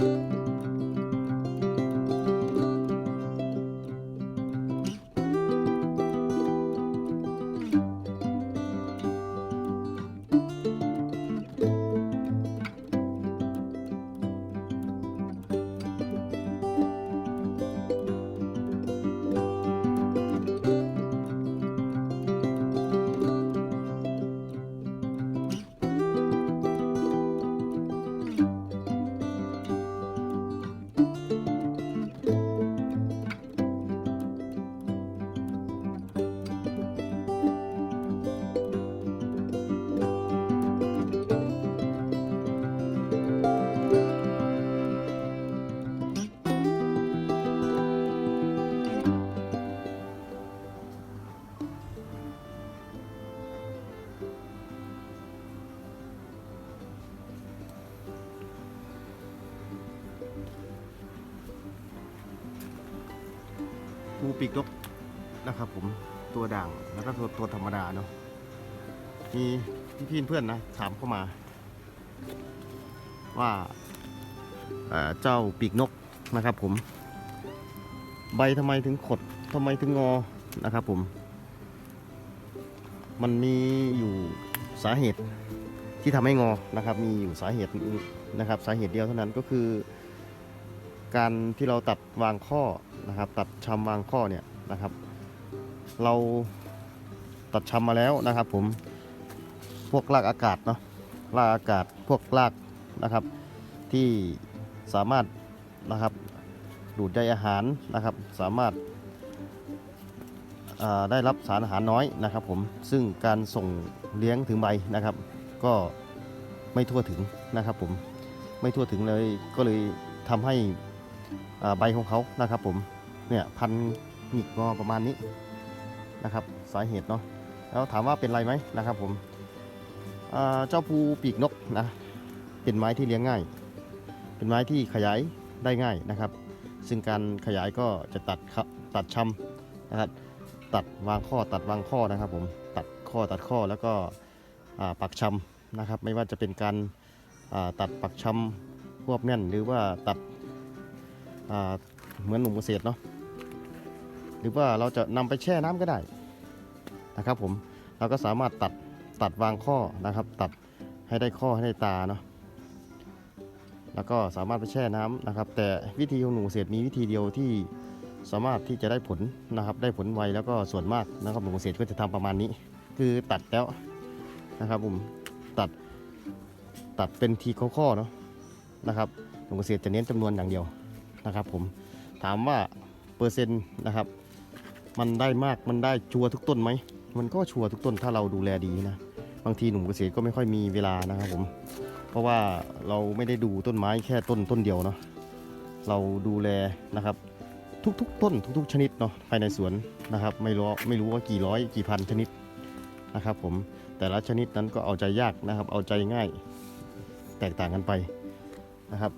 ปูปี กนกนะครับ ผมตัวด่างแล้วก็ตัวตัวธรรมดาเนาะมีพี่เพื่อนนะถามเข้ามา ว่าเจ้าปีกนกนะครับ ผม ใบทำไมถึงขดทำไมถึงงอนะครับ ผม มันมีอยู่สาเหตุที่ทำให้งอนะครับ มีอยู่สาเหตุนะครับ สาเหตุเดียวเท่านั้นก็คือ การที่เราตัดวางข้อ นะครับ ตัดชำวางข้อเนี่ยนะครับ เราตัดชำมาแล้วนะครับ ผมพวกรากอากาศเนาะรากอากาศพวกรากนะครับ ที่สามารถนะครับดูดใยอาหารนะครับ สามารถาได้รับสารอาหารน้อยนะครับ ผมซึ่งการส่งเลี้ยงถึงใบนะครับ ก็ไม่ทั่วถึงนะครับ ผมไม่ทั่วถึงเลยก็เลยทำให้ ใบของเขานะครับผมเนี่ยพันหงิกงอประมาณนี้นะครับสาเหตุเนาะแล้วถามว่าเป็นไรไหมนะครับผมเจ้าภูปีกนกนะเป็นไม้ที่เลี้ยงง่าย เป็นไม้ที่ขยายได้ง่ายนะครับ ซึ่งการขยายก็จะตัดครับตัดชำนะครับตัดวางข้อตัดวางข้อนะครับผมตัดข้อตัดข้อแล้วก็ปักชำนะครับ ไม่ว่าจะเป็นการตัดปักชำควบแน่นหรือว่าตัด เหมือนหนุ่มเกษตรเนาะหรือว่าเราจะนำไปแช่น้ำก็ได้นะครับผมเราก็สามารถตัดตัดวางข้อนะครับ ตัดให้ได้ข้อให้ได้ตาเนาะแล้วก็สามารถไปแช่น้ำนะครับ แต่วิธีของหนุ่มเกษตรมีวิธีเดียวที่สามารถที่จะได้ผลนะครับ ได้ผลไวแล้วก็ส่วนมากนะครับหนุ่มเกษตรก็จะทำประมาณนี้ คือตัดแล้วนะครับผมตัดตัดเป็นทีข้อๆเนาะนะครับหนุ่มเกษตรจะเน้นจำนวนอย่างเดียว นะครับผมถามว่าเปอร์เซ็นต์นะครับ มันได้มากมันได้ชัวร์ทุกต้นไหมมันก็ชัวร์ทุกต้นถ้าเราดูแลดีนะบางทีหนุ่มเกษตรก็ไม่ค่อยมีเวลานะครับผม เพราะว่าเราไม่ได้ดูต้นไม้แค่ต้นต้นเดียวเนาะเราดูแลนะครับ ทุกๆ ต้นทุก ๆ ชนิดเนาะภายในสวนนะครับ ไม่รู้ไม่รู้ว่ากี่ร้อยกี่พันชนิดนะครับ ผมแต่ละชนิดนั้นก็เอาใจยากนะครับ เอาใจง่าย แตกต่างกันไปนะครับ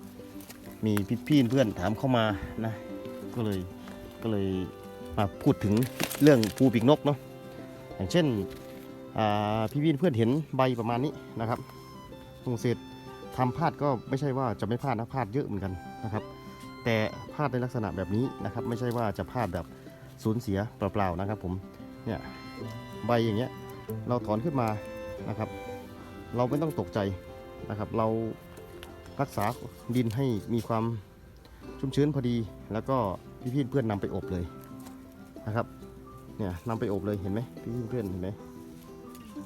มีพี่เพื่อนถามเข้ามานะก็เลยก็เลยมาพูดถึงเรื่องปูปีกนกเนาะอย่างเช่นพี่พี่เพื่อนเห็นใบประมาณนี้นะครับตรงเศษทำพลาดก็ไม่ใช่ว่าจะไม่พลาดนะพลาดเยอะเหมือนกันนะครับ แต่พลาดในลักษณะแบบนี้นะครับ ไม่ใช่ว่าจะพลาดแบบสูญเสียเปล่าๆนะครับ ผมเนี่ยใบอย่างเงี้ยเราถอนขึ้นมานะครับ เราไม่ต้องตกใจนะครับ เรา รักษาดินให้มีความชุ่มชื้นพอดี แล้วก็พี่ๆเพื่อนนำไปอบเลยนะครับ เนี่ยนำไปอบเลยเห็นไหมพี่ๆเพื่อนเห็นไหม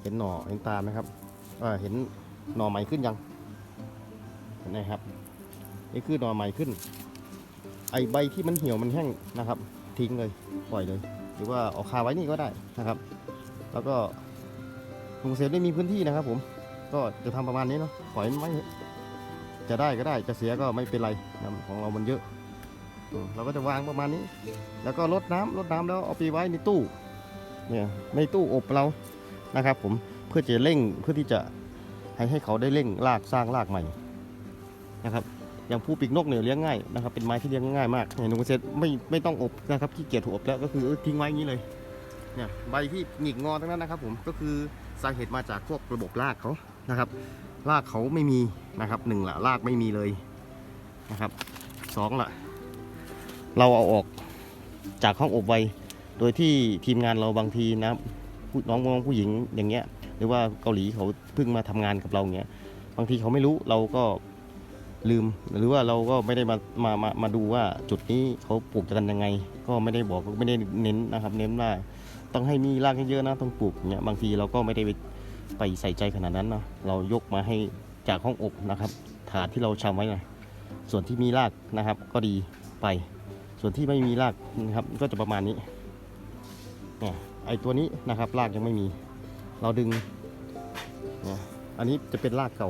เห็นหน่อเห็นตาไหมครับเออเห็นหน่อใหม่ขึ้นยังเห็นไหมครับนี่คือหน่อใหม่ขึ้น ไอใบที่มันเหี่ยวมันแห้งนะครับ ทิ้งเลยปล่อยเลย หรือว่าเอาคาไว้นี่ก็ได้นะครับ แล้วก็ลุงเซฟได้มีพื้นที่นะครับผมก็จะทำประมาณนี้เนาะปล่อยมันไว้ จะได้ก็ได้จะเสียก็ไม่เป็นไรนะของเรามันเยอะ เราก็จะวางประมาณนี้ แล้วก็ลดน้ำลดน้ำแล้วเอาไปไว้ในตู้เนี่ยในตู้อบเรานะครับ ผมเพื่อจะเร่งเพื่อที่จะให้ให้เขาได้เร่งรากสร้างรากใหม่นะครับอย่างผู้ปีกนกเนี่ยเลี้ยงง่ายนะครับเป็นไม้ที่เลี้ยงง่ายมากเห็นหนุ่มเกษตไม่ไม่ต้องอบนะครับขี้เกียจถูกอบแล้วก็คือทิ้งไว้อย่างนี้เลยเนี่ยใบที่หงิกงอทั้งนั้นนะครับ ผมก็คือสาเหตุมาจากพวกระบบรากเขานะครับ รากเขาไม่มีนะครับหนึ่งละรากไม่มีเลยนะครับสองละเราเอาออกจากห้องอบไวโดยที่ทีมงานเราบางทีนะน้องน้องผู้หญิงอย่างเงี้ย หรือว่าเกาหลีเขาเพิ่งมาทำงานกับเราเงี้ยบางทีเขาไม่รู้เราก็ลืมหรือว่าเราก็ไม่ได้มามามามาดูว่าจุดนี้เขาปลูกกันยังไง ก็ไม่ได้บอกไม่ได้เน้นนะครับ เน้นว่าต้องให้มีรากเยอะๆนะต้องปลูกเงี้ยบางทีเราก็ไม่ได้ไป ไปใส่ใจขนาดนั้นเนาะเรายกมาให้จากห้องอบนะครับ ถาดที่เราชำไว้นะส่วนที่มีรากนะครับก็ดีไป ส่วนที่ไม่มีรากนะครับก็จะประมาณนี้เนี่ยไอตัวนี้นะครับรากยังไม่มี เราดึงเนี่ยอันนี้จะเป็นรากเก่า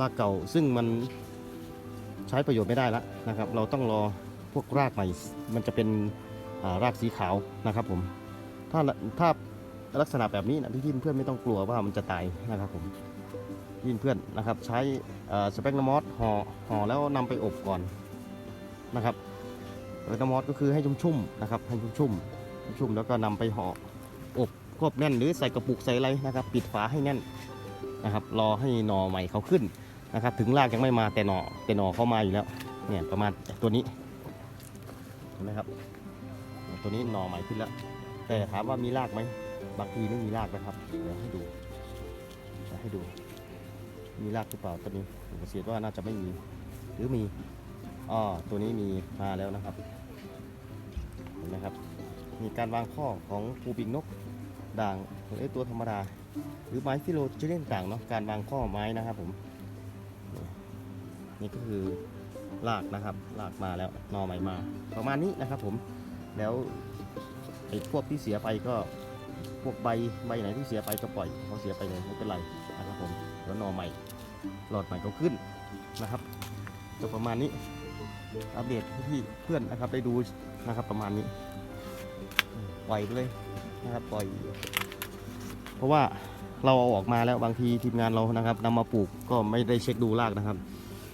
รากเก่าซึ่งมันใช้ประโยชน์ไม่ได้แล้วนะครับ เราต้องรอพวกรากใหม่ มันจะเป็นารากสีขาวนะครับผมถ้าถ้า ลักษณะแบบนี้นะพี่เพื่อนไม่ต้องกลัวว่ามันจะตายนะครับผมพี่เพื่อนนะครับใช้สเปกนมอสห่อห่อแล้วนำไปอบก่อนนะครับสเปกนมอสก็คือให้ชุ่มๆนะครับให้ชุ่มๆชุ่มแล้วก็นำไปห่ออบควบแน่นหรือใส่กระปุกใส่อะไรนะครับ ปิดฝาให้แน่นนะครับ รอให้หน่อใหม่เขาขึ้นนะครับ ถึงรากยังไม่มาแต่หน่อแต่หน่อเขามาอยู่แล้วเนี่ยประมาณตัวนี้เห็นไหมครับ ตัวนี้หน่อใหม่ขึ้นแล้ว แต่ถามว่ามีรากไหม บางทีไม่มีรากนะครับ เดี๋ยวให้ดูให้ดู มีรากหรือเปล่าตัวนี้ผมเสียว่าน่าจะไม่มี หรือมีอ๋อตัวนี้มีมาแล้วนะครับ เห็นไหมครับ มีการวางข้อของปูปิงนกด่างหรืออตัวธรรมดา หรือไม้ฟิโลจะเล่นต่างเนาะ การวางข้อไม้นะครับผม นี่ก็คือลากนะครับลากมาแล้วนอใหม่มา ประมาณนี้นะครับผม แล้วไอ้พวกที่เสียไปก็ พวกใบใบไหนที่เสียไปก็ปล่อยเขาเสียไปเลยไม่เป็นไรนะครับผมแล้วหนอใหม่หลอดใหม่ก็ขึ้นนะครับจะประมาณนี้อัปเดตให้พี่เพื่อนนะครับได้ดูนะครับประมาณนี้ปล่อยเลยนะครับปล่อย เพราะว่าเราเอาออกมาแล้วบางทีทีมงานเรานะครับนำมาปลูกก็ไม่ได้เช็คดูรากนะครับ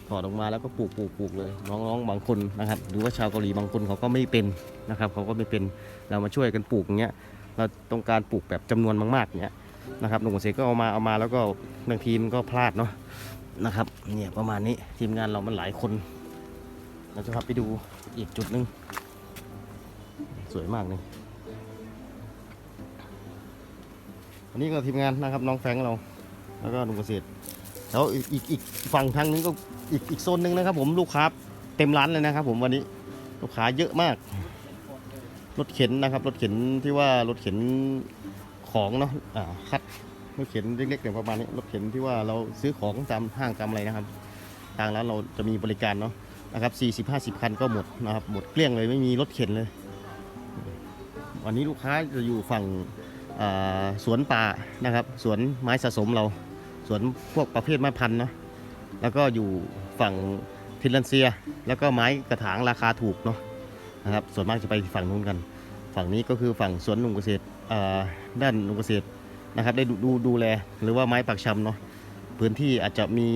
ถอดออกมาแล้วก็ปลูกปลูกปลูกเลย น้องๆบางคนนะครับ หรือว่าชาวเกาหลีบางคนเขาก็ไม่เป็นนะครับ เขาก็ไม่เป็นเรามาช่วยกันปลูกอย่างเงี้ย เราต้องการปลูกแบบจำนวนมากๆเงี้ยนะครับหนุ่มเกษก็เอามาเอามาแล้วก็บางทีมันก็พลาดเนาะนะครับเนี่ยประมาณนี้ทีมงานเรามันหลายคน เราจะพาไปดูอีกจุดหนึ่งสวยมากเลยอันนี้ก็ทีมงานนะครับน้องแฟงเรา แล้วก็หนุ่มเกษตรแล้วอีกอีกอีกฝั่งทางนึงก็อีกอีกโซนหนึ่งนะครับ ผมลูกค้าเต็มร้านเลยนะครับ ผมวันนี้ลูกค้าเยอะมาก รถเข็นนะครับ รถเข็นที่ว่ารถเข็นของเนาะอ่าคัดรถเข็นเล็กๆเนี่ยประมาณนี้รถเข็นที่ว่าเราซื้อของตามห้างตามอะไรนะครับ ทางร้านเราจะมีบริการเนาะนะครับ40 50 คันก็หมดนะครับหมดเกลี้ยงเลยไม่มีรถเข็นเลย วันนี้ลูกค้าจะอยู่ฝั่งสวนป่านะครับสวนไม้สะสมเราสวนพวกประเภทไม้พันธุ์เนาะแล้วก็อยู่ฝั่งฟินแลนเซีย แล้วก็ไม้กระถางราคาถูกเนาะ นะครับ ส่วนมากจะไปฝั่งนู้นกัน ฝั่งนี้ก็คือฝั่งสวนหนุ่มเกษตรอ่าด้านหนุ่มเกษตรนะครับ ได้ดูดูดูแลหรือว่าไม้ปักชำเนาะพื้นที่อาจจะมี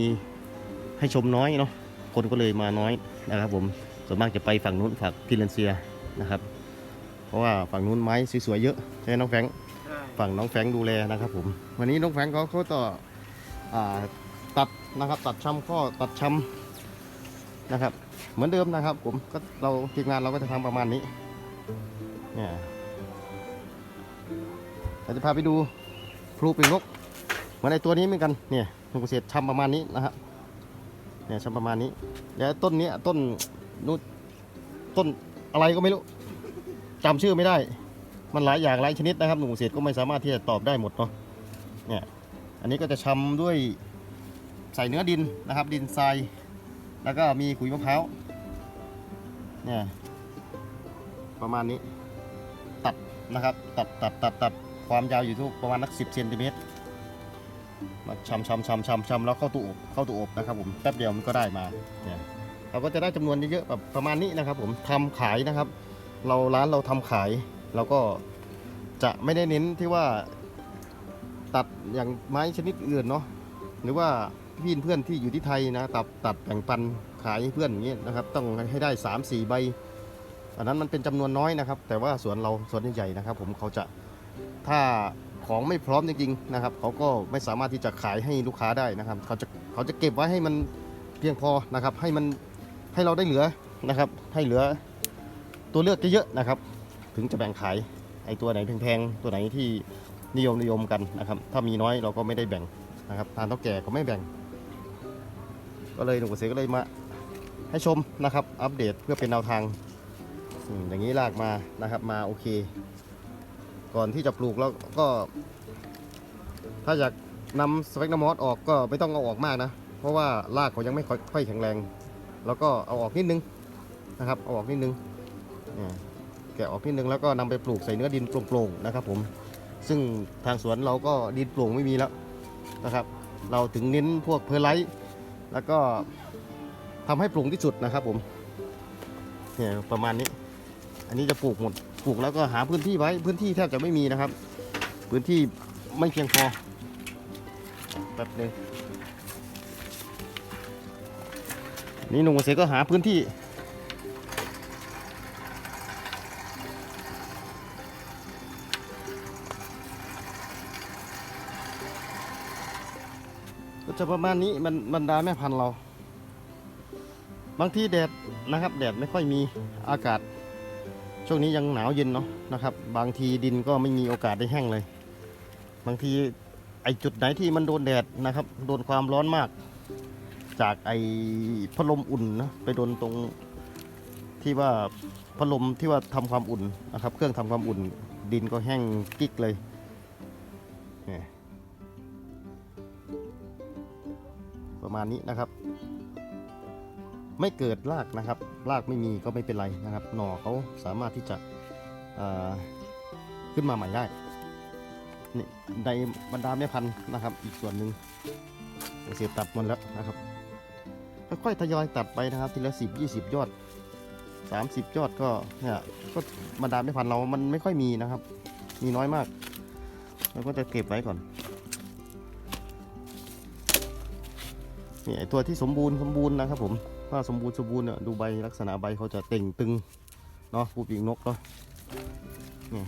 ให้ชมน้อยเนาะคนก็เลยมาน้อยนะครับ ผมส่วนมากจะไปฝั่งนู้นฝั่งฟินแลนเซียนะครับ เพราะว่าฝั่งนู้นไม้สวยๆเยอะใช่ไหมน้องแฟรงค์ฝั่งน้องแฟรงค์ดูแลนะครับ ผม วันนี้น้องแฟรงค์เขาเขาต่ออาตัดนะครับ ตัดช้ำข้อตัดช้ำ นะครับ เหมือนเดิมนะครับ ผมก็เราทีมงานเราก็จะทำประมาณนี้เนี่ยเราจะพาไปดูพลูปีกนกเหมือนในตัวนี้เหมือนกันเนี่ยลุงเกษตรช้ำประมาณนี้นะครับเนี่ยช้ำประมาณนี้แล้วต้นนี้ต้นนู้ต้นอะไรก็ไม่รู้จำชื่อไม่ได้ มันหลายอย่างหลายชนิดนะครับหนุ่มเกษตรก็ไม่สามารถที่จะตอบได้หมดเนาะเนี่ยอันนี้ก็จะชำด้วยใส่เนื้อดินนะครับ ดินทราย แล้วก็มีขุยมะพร้าวเนี่ยประมาณนี้ตัดนะครับ ตัดตัดตัดตัดความยาวอยู่ที่ประมาณนักสิบเซนติเมตรมาชำชำชำชำชำแล้วเข้าตู้อบเข้าตู้อบนะครับผมแป๊บเดียวมันก็ได้มาเนี่ยเราก็จะได้จำนวนเยอะๆแบบประมาณนี้นะครับ ผมทำขายนะครับ เราร้านเราทำขายเราก็จะไม่ได้เน้นที่ว่าตัดอย่างไม้ชนิดอื่นเนาะหรือว่า พี่เพื่อนที่อยู่ที่ไทยนะตัดตัดแบ่งปันขายให้เพื่อนอย่างเงี้ยนะครับ ต้องให้ได้ 3 4 ใบ อันนั้นมันเป็นจำนวนน้อยนะครับ แต่ว่าสวนเราสวนใหญ่ๆนะครับ ผมเขาจะถ้าของไม่พร้อมจริงๆนะครับ เขาก็ไม่สามารถที่จะขายให้ลูกค้าได้นะครับ เขาจะเขาจะเก็บไว้ให้มันเพียงพอนะครับ ให้มันให้เราได้เหลือนะครับ ให้เหลือตัวเลือกเยอะๆนะครับ ถึงจะแบ่งขายไอ้ตัวไหนแพงๆตัวไหนที่นิยมนิยมกันนะครับ ถ้ามีน้อยเราก็ไม่ได้แบ่งนะครับทานเท่าแก่ก็ไม่แบ่ง ก็เลยหนุ่มเกษตรก็เลยมาให้ชมนะครับ อัปเดตเพื่อเป็นแนวทางอย่างนี้ลากมานะครับมาโอเค ก่อนที่จะปลูกแล้วก็ ถ้าอยากนำสเปกนามอสออกก็ไม่ต้องเอาออกมากนะ เพราะว่ารากเขายังไม่ค่อยอยแข็งแรง แล้วก็เอาออกนิดนึงนะครับเอาออกนิดนึงแกะออกนิดนึงแล้วก็นำไปปลูกใส่เนื้อดินโปร่งๆนะครับผมซึ่งทางสวนเราก็ดินโปร่งไม่มีแล้วนะครับ เราถึงเน้นพวกเพอร์ไลท์ แล้วก็ทำให้ปรุงที่สุดนะครับผมเนี่ยประมาณนี้ อันนี้จะปลูกหมดปลูกแล้วก็หาพื้นที่ไว้พื้นที่แทบจะไม่มีนะครับ พื้นที่ไม่เพียงพอแป๊บนึงนี่หนุ่มเกษตรก็หาพื้นที่ จะประมาณนี้มันบรรดาแม่พันธุ์เรา บางทีแดดนะครับ แดดไม่ค่อยมีอากาศ ช่วงนี้ยังหนาวเย็นเนาะนะครับ บางทีดินก็ไม่มีโอกาสได้แห้งเลย บางทีไอจุดไหนที่มันโดนแดดนะครับ โดนความร้อนมาก จากไอพัดลมอุ่นนะไปโดนตรงที่ว่าพัดลมที่ว่าทำความอุ่นนะครับ เครื่องทำความอุ่น ดินก็แห้งกิ๊กเลยเนี่ย ประมาณนี้นะครับ ไม่เกิดรากนะครับ รากไม่มีก็ไม่เป็นไรนะครับ หน่อเขาสามารถที่จะขึ้นมาใหม่ได้นี่ในบรรดาแม่พันธุ์นะครับ อีกส่วนหนึ่งเสียตัดหมดแล้วนะครับค่อยๆทยอยตัดไปนะครับ ทีละสิบยี่สิบยอดสามสิบยอดก็เนี่ยก็บรรดาแม่พันธุ์เรามันไม่ค่อยมีนะครับ มีน้อยมากเราก็จะเก็บไว้ก่อน นี่ไอตัวที่สมบูรณ์สมบูรณ์นะครับผมถ้าสมบูรณ์สมบูรณ์เนี่ยดูใบลักษณะใบเขาจะเต่งตึงเนาะผู้ปีกนกเนาะนี่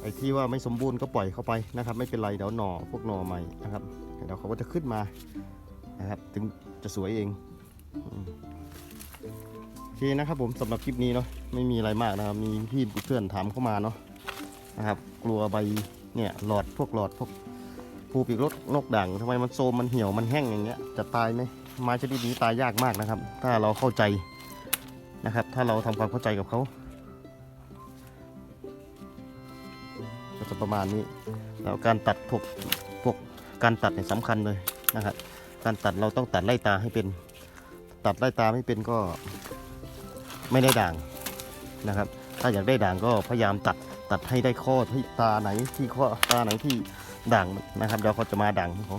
ไอที่ว่าไม่สมบูรณ์ก็ปล่อยเข้าไปนะครับ ไม่เป็นไรเดี๋ยวหน่อพวกหน่อใหม่นะครับเดี๋ยวเขาก็จะขึ้นมานะครับถึงจะสวยเองโอเคนะครับผมสำหรับคลิปนี้เนาะไม่มีอะไรมากนะครับมีพี่เพื่อนถามเข้ามาเนาะนะครับ กลัวใบเนี่ยหลอดพวกหลอดพวก ภูปีกรถนกด่างทำไมมันโซมมันเหี่ยวมันแห้งอย่างเงี้ยจะตายไหมไม้ชนิดนี้ตายยากมากนะครับ ถ้าเราเข้าใจนะครับ ถ้าเราทำความเข้าใจกับเขาก็จะประมาณนี้แล้วการตัดพวกพวกการตัดเนี่ยสำคัญเลยนะครับ การตัดเราต้องตัดไล่ตาให้เป็น ตัดไล่ตาไม่เป็นก็ไม่ได้ด่างนะครับ ถ้าอยากได้ด่างก็พยายามตัดตัดให้ได้ข้อที่ตาไหนที่ข้อตาไหนที่ ด่างนะครับเดี๋ยวเขาจะมาด่างของเขา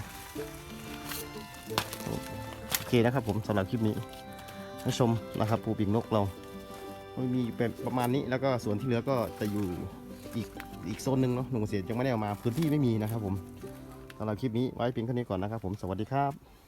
โอเคนะครับผมสำหรับคลิปนี้ให้ชมนะครับปูปีกนกเรามีเป็นประมาณนี้แล้วก็ส่วนที่เหลือก็จะอยู่อีกอีกโซนหนึ่งเนาะหนุ่มเสียยังไม่ได้ออกมาพื้นที่ไม่มีนะครับผมสำหรับคลิปนี้ไว้เพียงเท่านี้ก่อนนะครับผมสวัสดีครับ